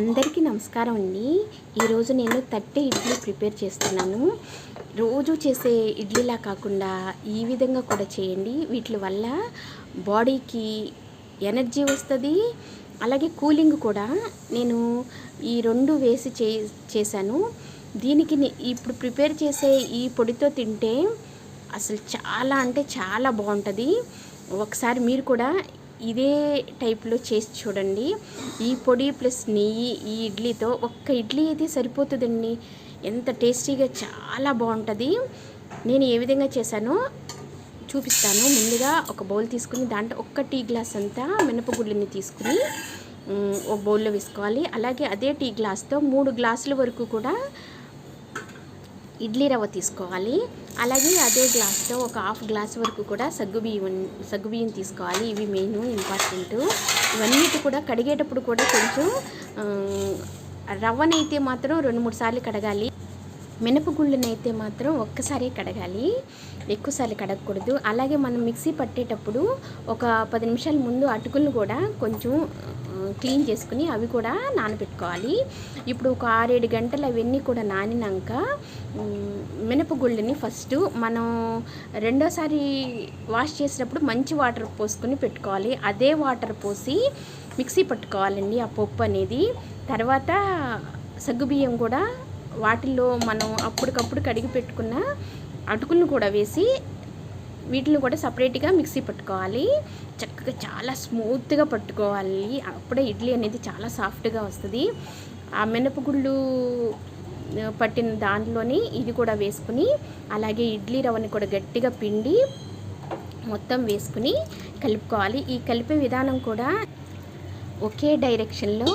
అందరికీ నమస్కారం అండి. ఈరోజు నేను తట్టె ఇడ్లీ ప్రిపేర్ చేస్తున్నాను. రోజు చేసే ఇడ్లీలా కాకుండా ఈ విధంగా కూడా చేయండి. వీటి వల్ల బాడీకి ఎనర్జీ వస్తుంది. అలాగే కూలింగ్ కూడా. నేను ఈ రెండు వేసి చే చేశాను. దీనికి ఇప్పుడు ప్రిపేర్ చేసే ఈ పొడితో తింటే అసలు చాలా అంటే చాలా బాగుంటుంది. ఒకసారి మీరు కూడా ఇదే టైప్లో చేసి చూడండి. ఈ పొడి ప్లస్ నెయ్యి ఈ ఇడ్లీతో ఒక్క ఇడ్లీ అయితే సరిపోతుందండి. ఎంత టేస్టీగా చాలా బాగుంటుంది. నేను ఏ విధంగా చేశానో చూపిస్తాను. ముందుగా ఒక బౌల్ తీసుకుని దాంట్లో ఒక్క టీ గ్లాస్ అంతా మినపగుళ్ళని తీసుకుని ఒక బౌల్లో వేసుకోవాలి. అలాగే అదే టీ గ్లాస్తో మూడు గ్లాసుల వరకు కూడా ఇడ్లీ రవ్వ తీసుకోవాలి. అలాగే అదే గ్లాస్తో ఒక హాఫ్ గ్లాస్ వరకు కూడా సగ్గుబియ్యం సగ్గుబియ్యం తీసుకోవాలి. ఇవి మెయిన్ ఇంపార్టెంట్. ఇవన్నిటి కూడా కడిగేటప్పుడు కూడా కొంచెం రవ్వనైతే మాత్రం రెండు మూడు సార్లు కడగాలి. మినపగుళ్ళనైతే మాత్రం ఒక్కసారి కడగాలి. ఎక్కువసార్లు కడగకూడదు. అలాగే మనం మిక్సీ పట్టేటప్పుడు ఒక పది నిమిషాల ముందు అటుకులను కూడా కొంచెం క్లీన్ చేసుకుని అవి కూడా నానబెట్టుకోవాలి. ఇప్పుడు ఒక ఆరేడు గంటలు అవన్నీ కూడా నానినాక మినపగుళ్ళని ఫస్ట్ మనం రెండోసారి వాష్ చేసినప్పుడు మంచి వాటర్ పోసుకొని పెట్టుకోవాలి. అదే వాటర్ పోసి మిక్సీ పట్టుకోవాలండి ఆ పప్పు అనేది. తర్వాత సగ్గుబియ్యం కూడా వాటిల్లో మనం అప్పటికప్పుడు కడిగి పెట్టుకున్న అటుకులను కూడా వేసి వీటిని కూడా సపరేట్గా మిక్సీ పట్టుకోవాలి. చక్కగా చాలా స్మూత్గా పట్టుకోవాలి. అప్పుడే ఇడ్లీ అనేది చాలా సాఫ్ట్గా వస్తుంది. ఆ మినపగుళ్ళు పట్టిన దాంట్లోని ఇది కూడా వేసుకుని అలాగే ఇడ్లీ రవ్వని కూడా గట్టిగా పిండి మొత్తం వేసుకుని కలుపుకోవాలి. ఈ కలిపే విధానం కూడా ఒకే డైరెక్షన్లో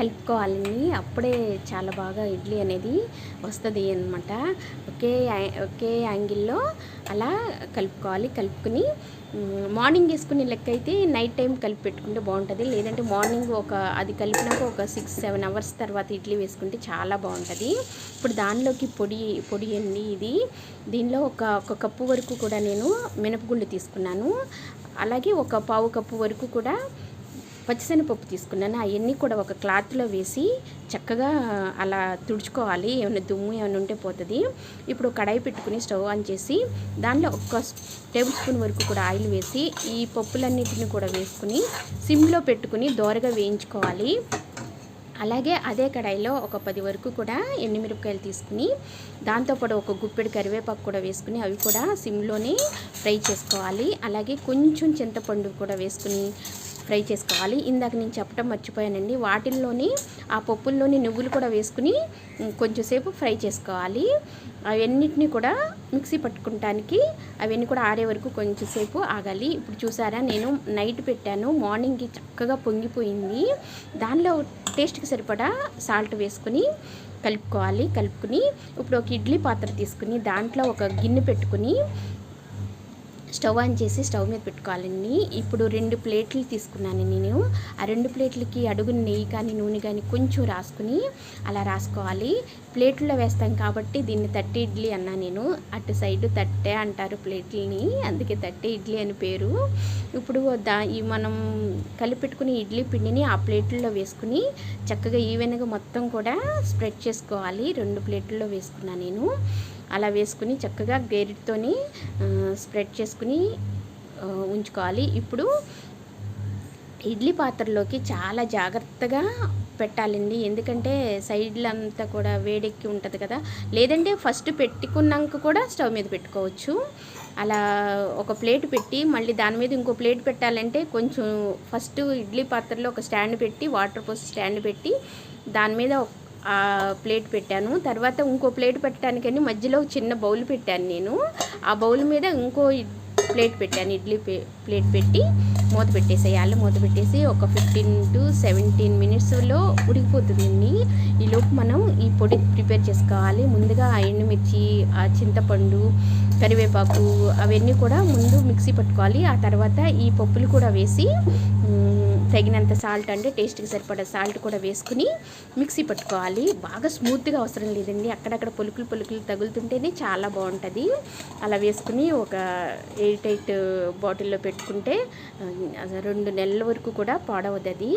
కలుపుకోవాలండి అప్పుడే చాలా బాగా ఇడ్లీ అనేది వస్తుంది అనమాట ఒకే ఒకే యాంగిల్లో అలా కలుపుకోవాలి. కలుపుకుని మార్నింగ్ వేసుకునే లెక్క అయితే నైట్ టైం కలిపి పెట్టుకుంటే బాగుంటుంది. లేదంటే మార్నింగ్ ఒక అది కలిపినాక ఒక సిక్స్ సెవెన్ అవర్స్ తర్వాత ఇడ్లీ వేసుకుంటే చాలా బాగుంటుంది. ఇప్పుడు దానిలోకి పొడి పొడి అండి ఇది. దీనిలో ఒక ఒక కప్పు వరకు కూడా నేను మినపగుండు తీసుకున్నాను. అలాగే ఒక పావు కప్పు వరకు కూడా పచ్చిశనగపప్పు తీసుకున్నాను. అవన్నీ కూడా ఒక క్లాత్లో వేసి చక్కగా అలా తుడుచుకోవాలి. ఏమైనా దుమ్ము ఏమైనా ఉంటే పోతుంది. ఇప్పుడు కడాయి పెట్టుకుని స్టవ్ ఆన్ చేసి దాంట్లో ఒక టేబుల్ స్పూన్ వరకు కూడా ఆయిల్ వేసి ఈ పప్పులన్నిటిని కూడా వేసుకుని సిమ్లో పెట్టుకుని దోరగా వేయించుకోవాలి. అలాగే అదే కడాయిలో ఒక పది వరకు కూడా ఎండుమిరపకాయలు తీసుకుని దాంతోపాటు ఒక గుప్పెడు కరివేపాకు కూడా వేసుకుని అవి కూడా సిమ్లోనే ఫ్రై చేసుకోవాలి. అలాగే కొంచెం చింతపండు కూడా వేసుకుని ఫ్రై చేసుకోవాలి. ఇందాక నేను చెప్పడం మర్చిపోయానండి. వాటిల్లోని ఆ పప్పుల్లోని నువ్వులు కూడా వేసుకుని కొంచెంసేపు ఫ్రై చేసుకోవాలి. అవన్నిటిని కూడా మిక్సీ పట్టుకుంటానికి అవన్నీ కూడా ఆరే వరకు కొంచెంసేపు ఆగాలి. ఇప్పుడు చూసారా నేను నైట్ పెట్టాను. మార్నింగ్కి చక్కగా పొంగిపోయింది. దానిలో టేస్ట్కి సరిపడా సాల్ట్ వేసుకుని కలుపుకోవాలి. కలుపుకుని ఇప్పుడు ఒక ఇడ్లీ పాత్ర తీసుకుని దాంట్లో ఒక గిన్నె పెట్టుకుని స్టవ్ ఆన్ చేసి స్టవ్ మీద పెట్టుకోవాలండి. ఇప్పుడు రెండు ప్లేట్లు తీసుకున్నాను నేను. ఆ రెండు ప్లేట్లకి అడుగు నెయ్యి కానీ నూనె కానీ కొంచెం రాసుకుని అలా రాసుకోవాలి. ప్లేట్లో వేస్తాం కాబట్టి దీన్ని తట్టి ఇడ్లీ అన్నా నేను. అటు సైడ్ తట్టే అంటారు ప్లేట్లని. అందుకే తట్టె ఇడ్లీ అని పేరు. ఇప్పుడు దా ఈ మనం కలిపెట్టుకుని ఇడ్లీ పిండిని ఆ ప్లేట్లలో వేసుకుని చక్కగా ఈవెన్గా మొత్తం కూడా స్ప్రెడ్ చేసుకోవాలి. రెండు ప్లేట్లలో వేసుకున్నా నేను. అలా వేసుకుని చక్కగా గేరిటితోని స్ప్రెడ్ చేసుకుని ఉంచుకోవాలి. ఇప్పుడు ఇడ్లీ పాత్రలోకి చాలా జాగ్రత్తగా పెట్టాలండి. ఎందుకంటే సైడ్లంతా కూడా వేడెక్కి ఉంటుంది కదా. లేదంటే ఫస్ట్ పెట్టుకున్నాక కూడా స్టవ్ మీద పెట్టుకోవచ్చు. అలా ఒక ప్లేట్ పెట్టి మళ్ళీ దాని మీద ఇంకో ప్లేట్ పెట్టాలంటే కొంచెం ఫస్ట్ ఇడ్లీ పాత్రలో ఒక స్టాండ్ పెట్టి వాటర్ పోసి స్టాండ్ పెట్టి దాని మీద ప్లేట్ పెట్టాను. తర్వాత ఇంకో ప్లేట్ పెట్టడానికని మధ్యలో చిన్న బౌల్ పెట్టాను నేను. ఆ బౌల్ మీద ఇంకో ప్లేట్ పెట్టాను. ఇడ్లీ ప్లేట్ పెట్టి మూత పెట్టేసేయాలి మూత పెట్టేసి ఒక ఫిఫ్టీన్ టు సెవెంటీన్ మినిట్స్లో ఉడికిపోతుంది ఈలోపు మనం ఈ పొడి ప్రిపేర్ చేసుకోవాలి. ముందుగా ఆ ఎండుమిర్చి ఆ చింతపండు కరివేపాకు అవన్నీ కూడా ముందు మిక్సీ పట్టుకోవాలి. ఆ తర్వాత ఈ పప్పులు కూడా వేసి తగినంత సాల్ట్ అంటే టేస్ట్కి సరిపడ సాల్ట్ కూడా వేసుకుని మిక్సీ పట్టుకోవాలి. బాగా స్మూత్గా అవసరం లేదండి. అక్కడక్కడ పొలుకులు పొలుకులు తగులుతుంటేనే చాలా బాగుంటుంది. అలా వేసుకుని ఒక ఎయిట్ ఎయిట్ బాటిల్లో పెట్టుకుంటే రెండు నెలల వరకు కూడా పాడవద్దు అది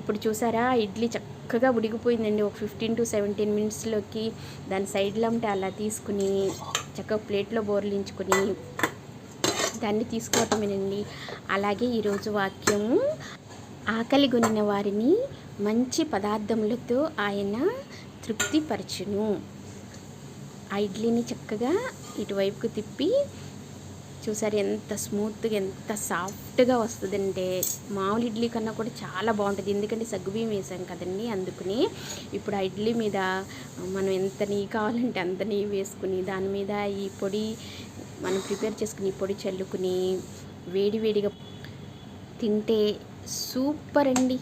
ఇప్పుడు చూసారా ఇడ్లీ చక్కగా ఉడిగిపోయిందండి ఒక ఫిఫ్టీన్ టు సెవెంటీన్ మినిట్స్లోకి దాని సైడ్లో ఉంటే అలా తీసుకుని చక్కగా ప్లేట్లో బోర్లించుకొని దాన్ని తీసుకోవటమేనండి. అలాగే ఈరోజు వాక్యము ఆకలి కొనిన వారిని మంచి పదార్థములతో ఆయన తృప్తిపరచును. ఆ ఇడ్లీని చక్కగా ఇటువైపుకు తిప్పి చూసారు ఎంత స్మూత్గా ఎంత సాఫ్ట్గా వస్తుందంటే. మామూలు ఇడ్లీ కన్నా కూడా చాలా బాగుంటుంది. ఎందుకంటే సగ్గుబియ్యం వేసాం కదండి అందుకని. ఇప్పుడు ఆ ఇడ్లీ మీద మనం ఎంత నెయ్యి కావాలంటే అంత నెయ్యి వేసుకుని దాని మీద ఈ పొడి మనం ప్రిపేర్ చేసుకుని ఈ పొడి చల్లుకుని వేడివేడిగా తింటే సూపర్ అండి.